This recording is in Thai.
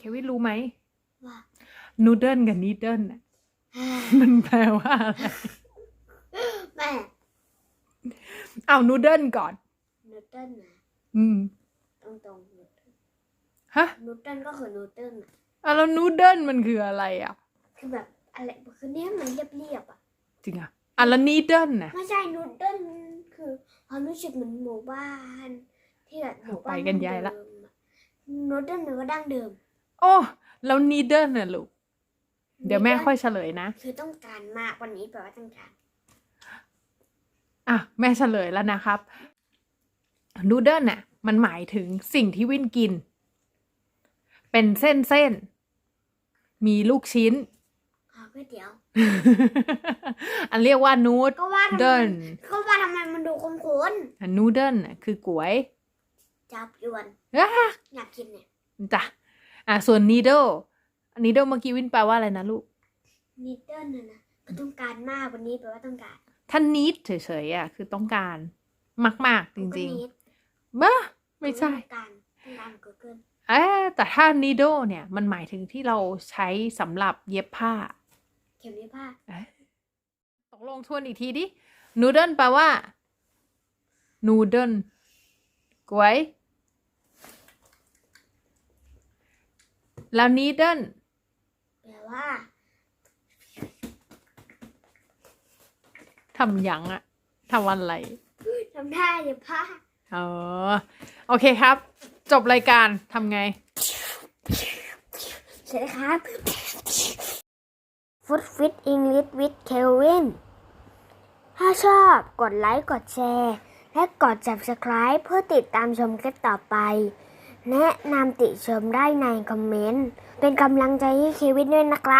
เควินรู้ไหมว่านูเดิลกับนีเดิลน่ะมันแปลว่าอะไรแม่เอานูเดิลก่อนนูเติลนะอืมตรงตรงๆนูเติลฮะนูเติลก็คือนูเติลอะอะแล้วนูเดิลมันคืออะไรอะ คือแบบอะไรคือเนี้ยมันเรียบเรียบๆอะจริงอะอะแล้วนีเดิลน่ะไม่ใช่นูเติลคือความรู้สึกเหมือนหมู่บ้านที่แบบหมู่บ้านไปกันใหญ่ละดั้งเดิมอะนูเติลมันก็ดั้งเดิม โอ้แล้วนีเดิลน่ะลูก เดี๋ยวแม่ค่อยเฉลยนะ คือต้องการมากวันนี้แปลว่าต้องการ อะ แม่เฉลยแล้วนะครับนูเดิลน่ะ มันหมายถึงสิ่งที่วินกิน เป็นเส้นเส้นๆมีลูกชิ้นขอก๋วยเตี๋ยว อันเรียกว่านูดก็ว่าทำไมเดิลก็ว่าทำไมมันดูคุ้นอันนูเดิลน่ะคือกล้วยๆจับยวนอะอยากกินเนี่ย จ้ะ อะส่วน needle needle เมื่อกี้วินแปลว่าอะไรนะลูก นิดเดิลน่ะนะก็ต้องการมากวันนี้แปลว่าต้องการถ้า need เฉยๆอะคือต้องการมาก ๆ จริงก็นิดๆบ้าไม่ใช่ ต้องการต้องการกูเกิลเอ้ยแต่ถ้า needle เนี่ยมันหมายถึงที่เราใช้สำหรับเย็บผ้าเข็มเย็บผ้าตกลงทวนอีกทีดิ noodle แปลว่า noodle กล้วย แล้ว needle แปลว่าทำหยังอะทำอะไรทำท่าเย็บผ้าอ๋อโอเคครับ จบรายการทำไง เสร็จแล้วครับฟุตฟิตอังกฤษวิดเควินถ้าชอบกดไลค์ กดแชร์ และกด subscribe เพื่อติดตามชมคลิปต่อไป แนะนำติชมได้ในคอมเมนต์ เป็นกำลังใจให้เควินด้วยนะครับ